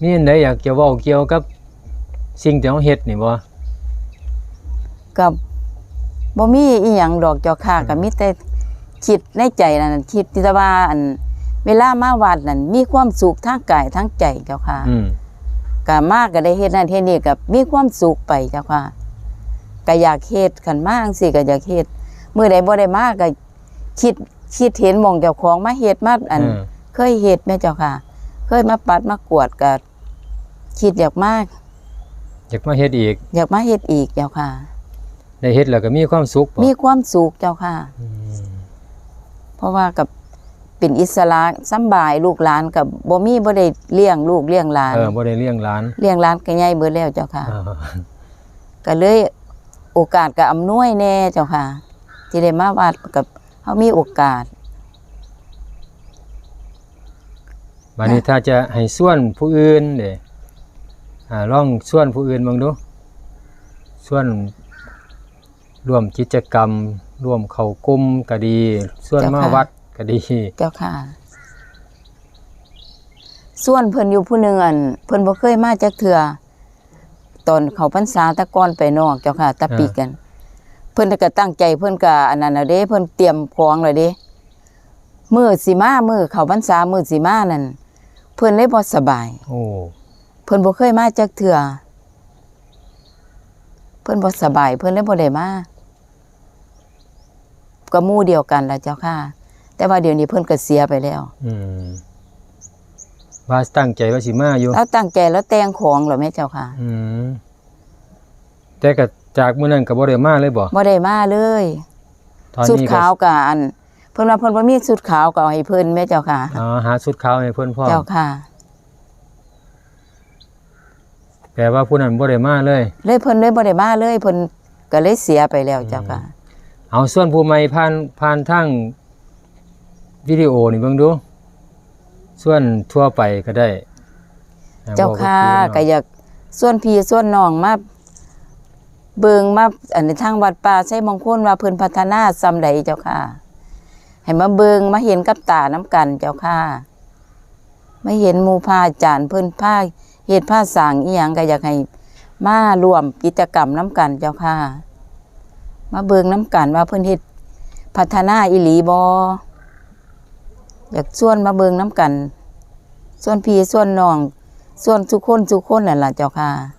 มีอันใดอยากจะเว้าเกี่ยวกับสิ่งที่เฮาเฮ็ดนี่บ่กับบ่มีอีหยังดอกเจ้าค่ะก็มีแต่คิดในใจนั่นนะคิดที่ว่าอันเวลามาวัดนั่นมีความสุขทางกายทางใจเจ้าค่ะอืมก็มากก็ได้เฮ็ดนั่นเฮ็ดนี่ก็มีความสุขไปเจ้าค่ะก็อยากเฮ็ดคันมาจังซี่ก็อยากเฮ็ดมื้อใดบ่ได้มาก็คิดคิดเห็นหม่องเจ้าของมาเฮ็ดมาอันเออเคยเฮ็ดแม่เจ้าค่ะ เคยมาปัดมากวดก็คิดอยากมาก อยากมาเฮ็ดอีก อยากมาเฮ็ดอีกเจ้าค่ะ ได้เฮ็ดแล้วก็มีความสุขบ่มีความสุขเจ้าค่ะ อืมเพราะว่ากับเป็นอิสระสำบายลูกหลานกับบ่มีบ่ได้เลี้ยงลูกเลี้ยงหลาน เออบ่ได้เลี้ยงหลานเลี้ยงหลานก็ใหญ่เบิดแล้วเจ้าค่ะ อ่าก็เลยโอกาสก็อำนวยแน่เจ้าค่ะ ที่ได้มาวัดกับเฮามีโอกาส บัดนี้ถ้าจะให้ส่วนผู้อื่นเด้อ่าลองส่วนผู้อื่นเบิ่งดูส่วนร่วมกิจกรรม ร่วมเข้ากลุ่มก็ดี ส่วนมาวัดก็ดี เจ้าค่ะ ส่วนเพิ่นอยู่ผู้หนึงอันเพิ่นบ่เคยมาจักเทื่อตอนเขาพรรษาแตะก่อนไปนอกเจ้าค่ะตะปีกัน เพิ่นก็ตั้งใจเพิ่นก็อันนั้นน่ะเด้เพิ่นเตรียมของแล้วเด้มื้อสิมามื้อเขาพรรษามื้อสิมานั่น เพิ่นเลยบ่สบาย โอ้เพิ่นบ่เคยมาจักเทื่อเพิ่นบ่สบาย เพิ่นเลยบ่ได้มาก็หมู่เดียวกันล่ะเจ้าค่ะ แต่ว่าเดี๋ยวนี้เพิ่นก็เสียไปแล้ว อืมว่าตั้งใจว่าสิมาอยู่ แล้วตั้งใจแล้วแต่งของเหรอแม่เจ้าค่ะอืมแต่ก็จากมื้อนั้นก็บ่ได้มาเลยบ่บ่ได้มาเลย ตอนสุดนี้ก็ขาวกะอัน เพิ่นว่าเพิ่นบ่มีสุดขาวก็เอาให้เพิ่นแม่เจ้าค่ะ อ๋อหาชุดขาวให้เพิ่นพร้อมเจ้าค่ะ แปลว่าผู้นั้นบ่ได้มาเลย เลยเพิ่นเลยบ่ได้มาเลยเพิ่นก็เลยเสียไปแล้วเจ้าค่ะ เอาส่วนผู้ใหม่ผ่านผ่านทางวิดีโอนี่เบิ่งดู ส่วนทั่วไปก็ได้อ่เจ้าค่ะบอกก็กับอยากส่วนพี่ส่วนน้องมาเบิงมาอันในทางวัดป่าใช้มงคลว่าเพิ่นพัฒนาซำใดเจ้าค่ะ ให้มาเบิงมาเห็นกับตาน้ำกันเจ้าค่ะมาเห็นมูพาจารย์เพิ่นพาเฮ็ดผ้าสางอีหยังก็อยากให้มารวมกิจกรรมน้ำกันเจ้าค่ะ มาเบิงน้ำกันว่าเพิ่นเฮ็ดพัฒนาอีหลีบ่อยากชวนมาเบิงน้ำกัน ส่วนพี่ส่วนน้อง ส่วนทุกคนทุกคนนั่นแหละเจ้าค่ะ